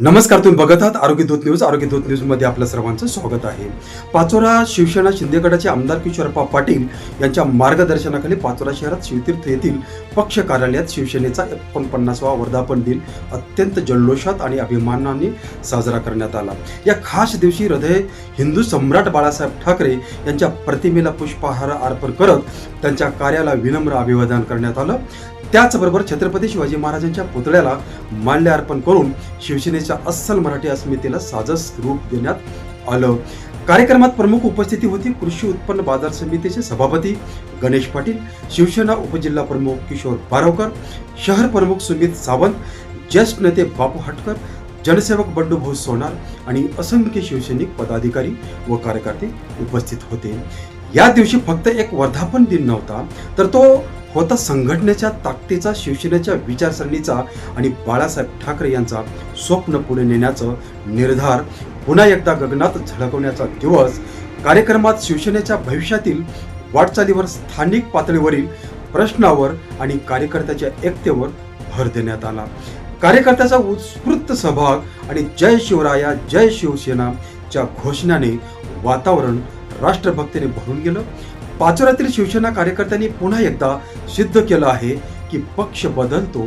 नमस्कार तुम्ही बघत आहात आरोग्य दूत न्यूज. आरोग्य दूत न्यूजमध्ये आपलं सर्वांचं स्वागत आहे. पाचोरा शिवसेना शिंदेगडाचे आमदार किशोरप्पा पाटील यांच्या मार्गदर्शनाखाली पाचोरा शहरात शिवतीर्थ येथील पक्ष कार्यालयात शिवसेनेचा एकोणपन्नासवा वर्धापन दिन अत्यंत जल्लोषात आणि अभिमानाने साजरा करण्यात आला. या खास दिवशी हृदय हिंदू सम्राट बाळासाहेब ठाकरे यांच्या प्रतिमेला पुष्पहार अर्पण करत त्यांच्या कार्याला विनम्र अभिवादन करण्यात आलं. त्याचबरोबर छत्रपती शिवाजी महाराजांच्या पुतळ्याला माल्यार्पण करून शिवसेनेच्या अस्सल मराठी अस्मितेला साजस रूप देण्यात आलं. कार्यक्रमात प्रमुख उपस्थिती होती कृषी उत्पन्न बाजार समितीचे सभापती गणेश पाटील शिवसेना उपजिल्हा प्रमुख किशोर बारवकर शहर प्रमुख सुमित सावंत ज्येष्ठ नेते बापू हटकर जनसेवक बंडू भाऊ सोनार आणि असंख्य शिवसैनिक पदाधिकारी व कार्यकर्ते उपस्थित होते. या दिवशी फक्त एक वर्धापन दिन नव्हता तर तो होता संघटनेच्या ताकदीचा शिवसेनेच्या विचारसरणीचा आणि बाळासाहेब ठाकरे यांचा स्वप्न पुढे नेण्याचं निर्धार पुन्हा एकदा गगनात झळकवण्याचा दिवस. कार्यक्रमात शिवसेनेच्या भविष्यातील वाटचालीवर स्थानिक पातळीवरील प्रश्नावर आणि कार्यकर्त्याच्या एकतेवर भर देण्यात आला. कार्यकर्त्याचा उत्स्फूर्त सहभाग आणि जय शिवराया जय शिवसेनाच्या घोषणाने वातावरण राष्ट्रभक्तीने भरून गेलं. पाचोऱ्यातील शिवसेना कार्यकर्त्यांनी पुन्हा एकदा सिद्ध केलं आहे की पक्ष बदलतो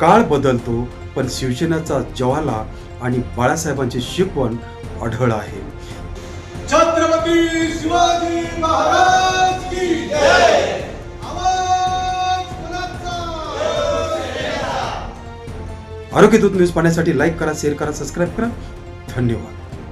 काळ बदलतो पण शिवसेनेचा ज्वाला आणि बाळासाहेबांची शिकवण अढळ आहे. छत्रपती शिवाजी महाराज की जय! आरोग्य दूत न्यूज पाहण्यासाठी लाईक करा शेअर करा सबस्क्राईब करा. धन्यवाद.